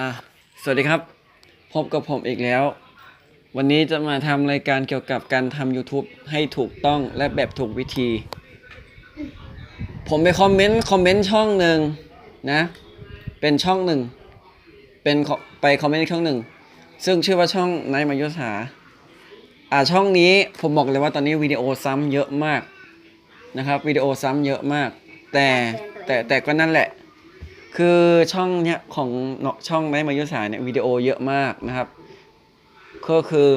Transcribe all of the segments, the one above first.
อะสวัสดีครับ พบกับผมอีกแล้ว วันนี้จะมาทำรายการเกี่ยวกับการทำ YouTube ให้ถูกต้องและแบบถูกวิธี ผมไปคอมเมนต์คอมเมนต์ช่องหนึ่งนะ เป็นช่องหนึ่ง เป็นไปคอมเมนต์ช่องหนึ่ง ซึ่งชื่อว่าช่องนายมายุทธาอ่าช่องนี้ผมบอกเลยว่าตอนนี้วิดีโอซ้ำเยอะมากนะครับวิดีโอซ้ำเยอะมาก แต่แต่แต่ก็นั่นแหละ คือช่องเนี้ยของเนาะช่องไม้มายุสาเนี่ยวิดีโอเยอะมากนะครับ ก็คือ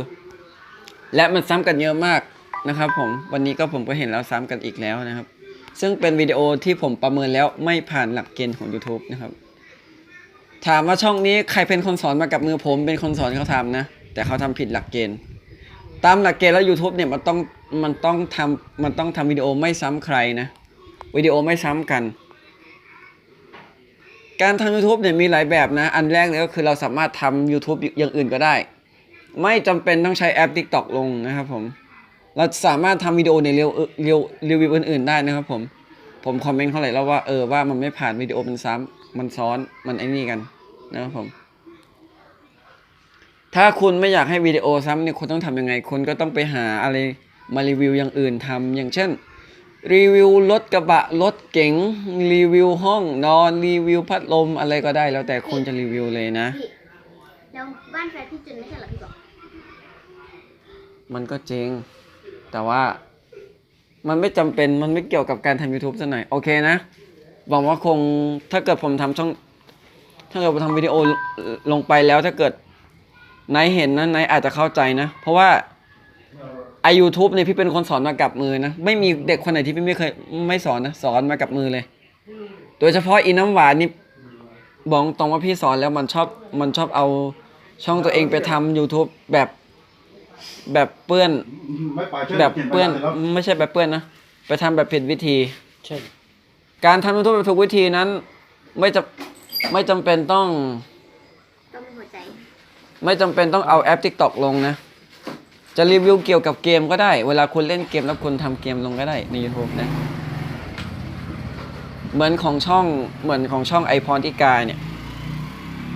และมันซ้ำกันเยอะมากนะครับ ผมวันนี้ก็ผมก็เห็นแล้วซ้ำกันอีกแล้วนะครับ ซึ่งเป็นวิดีโอที่ผมประเมินแล้วไม่ผ่านหลักเกณฑ์ของ YouTube นะครับ ถามว่าช่องนี้ใครเป็นคนสอนมากับมือผมเป็นคนสอนเขาทำนะ แต่เขาทำผิดหลักเกณฑ์ ตามหลักเกณฑ์แล้ว YouTube เนี่ยมันต้องมันต้องทำมันต้องทำวิดีโอไม่ซ้ำใครนะวิดีโอไม่ซ้ำกัน การทำ YouTube เนี่ยมีหลายแบบนะ อันแรกเลยก็คือเราสามารถทำ YouTube อย่างอื่นก็ได้ ไม่จำเป็นต้องใช้แอป TikTok ลงนะครับผม เราสามารถทำวิดีโอในเรียวเรียวรีวิวอื่นๆได้นะครับผม ผมคอมเมนต์เขาเลยแล้วว่าเออว่ามันไม่ผ่านวิดีโอมันซ้ำมันซ้อนมันไอ้นี่กันนะครับผม ถ้าคุณไม่อยากให้วิดีโอซ้ำเนี่ยคุณต้องทำยังไงคุณก็ต้องไปหาอะไรมารีวิวอย่างอื่นทำอย่างเช่น รีวิวรถกระบะรถเก๋งรีวิวห้องนอนรีวิวพัดลมอะไรก็ได้แล้วแต่คุณจะรีวิวเลยนะ พี่แล้วบ้านแฟนพี่จุนไม่ใช่เหรอพี่บอกมันก็จริง แต่ว่ามันไม่จำเป็นมันไม่เกี่ยวกับการทำ YouTube ซะหน่อยโอเคนะหวังว่าคงถ้าเกิดผมทำช่อง ถ้าเกิดผมทำวิดีโอลงไปแล้วถ้าเกิดนายเห็นนะนายอาจจะเข้าใจนะ เพราะว่า ไอยูทูบเนี่ยพี่เป็นคนสอนมากับมือนะ ไม่มีเด็กคนไหนที่พี่ไม่เคยไม่สอนนะ สอนมากับมือเลย โดยเฉพาะอีน้ำหวานนี่บอกตรงว่าพี่สอนแล้วมันชอบมันชอบเอาช่องตัวเองไปทำ YouTube แบบแบบเปื้อน ไม่ปล่อยช่วยแบบขียเปื้อนไปแล้วไม่ใช่แบบเปื้อนนะ ไปทำแบบผิดวิธี เช่นการทำ YouTube แบบถูกวิธีนั้น ไม่จะไม่จำเป็นต้อง ต้องมีหัวใจ ไม่จำเป็นต้องเอาแอป TikTok ลงนะ จะรีวิวเกี่ยวกับเกมก็ได้ เวลาคุณเล่นเกมแล้วคุณทำเกมลงก็ได้ใน YouTube นะ เหมือนของช่องเหมือนของช่องไอพรทิกาเนี่ย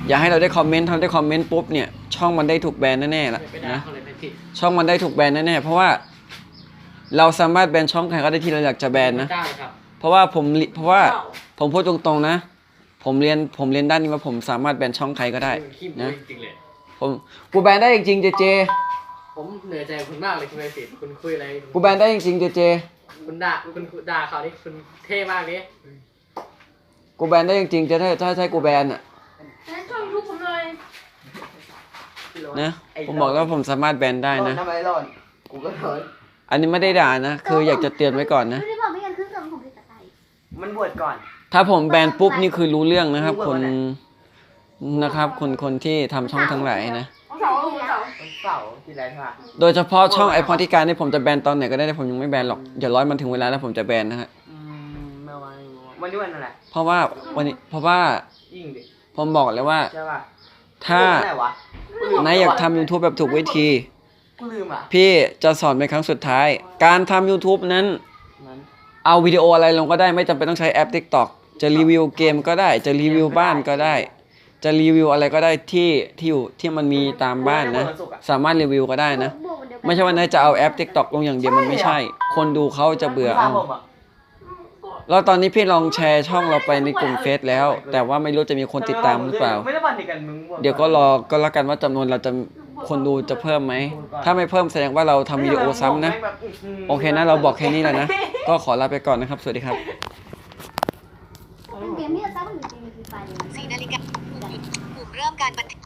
อย่าให้เราได้คอมเมนต์ทำได้คอมเมนต์ปุ๊บเนี่ย ช่องมันได้ถูกแบนแน่ๆละไปด่านะเขาเลยไม่ผิดช่องมันได้ถูกแบนแน่ๆเพราะว่าเราสามารถแบนช่องใครก็ได้ที่เราอยากจะแบนนะได้ครับเพราะว่าผมลิเพราะว่าผมพูดตรงๆนะ ผมเรียนผมเรียนด้านนี้มาผมสามารถแบนช่องใครก็ได้ขี้โม้นะจริงๆเลยผมกูแบนได้จริงๆเจเจผม เหนื่อยใจคุณมากเลยคุณไม่ผิดคุณคุยอะไรกูแบนได้จริงๆเจเจ คุณด่าคุณด่าเขานี่คุณเท่มากนี่กูแบนได้จริงๆจะถ้าถ้าใช่กูแบนอะนั้นช่องยูทูบผมเลยนะผมบอกแล้ววาผมสามารถแบนได้นะ ทำไมร้อน กูก็ร้อน อันนี้ไม่ได้ด่านะ คืออยากจะเตือนไว้ก่อนนะ ไม่ได้บอกไม่กันครึ่งตัวของพี่ตะไคร้มันบวชก่อน ถ้าผมแบนปุ๊บนี่คือรู้เรื่องนะครับรู้คนว่าอะไรนะครับ คนคนที่ทำช่องทั้งหลายนะเสาเสามัน เสาร์ที่ไรค่ะ โดยเฉพาะช่องไอพอที่การนี่ผมจะแบนตอนไหนก็ได้แต่ผมยังไม่แบนหรอกอย่าร้อยมันถึงเวลาแล้วผมจะแบนนะฮะอืมไม่ว่าวันนี้วันอะไรเพราะว่าวันนี้เพราะว่ายิ่งดิผมบอกเลยว่า ใช่ป่ะถ้าวันไหนวะกูลืมนายอยากทำ YouTube แบบถูกวิธี กูลืมอะพี่จะสอนเป็นครั้งสุดท้าย การทำ YouTube นั้น นั้นเอาวิดีโออะไรลงก็ได้ไม่จำเป็นต้องใช้แอป TikTok จะรีวิวเกมก็ได้ จะรีวิวบ้านก็ได้ จะรีวิวอะไรก็ได้ที่ที่อยู่ที่มันมีตามบ้านนะ สามารถรีวิวก็ได้นะบวกเดียวกันไม่ใช่ว่านายจะเอาแอป TikTok ลงอย่างเดียวมันไม่ใช่ คนดูเขาจะเบื่อเอาเอาแล้วตอนนี้พี่ลองแชร์ช่องเราไปในกลุ่มเฟซแล้ว แต่ว่าไม่รู้จะมีคนติดตามหรือเปล่าไม่ได้บันทึกกันมึงบเดี๋ยวก็รอก็แล้วกันว่าจำนวนเราจะคนดูจะเพิ่มไหม ถ้าไม่เพิ่มแสดงว่าเราทำวิดีโอซ้ำนะ โอเคนะเราบอกแค่นี้แหละนะ ก็ขอลาไปก่อนนะครับ สวัสดีครับ กมที่จะสร้างมันอยู่ในฟรีไฟเลยนะ สี่นาฬิกาปุ่มเริ่มการบันทึก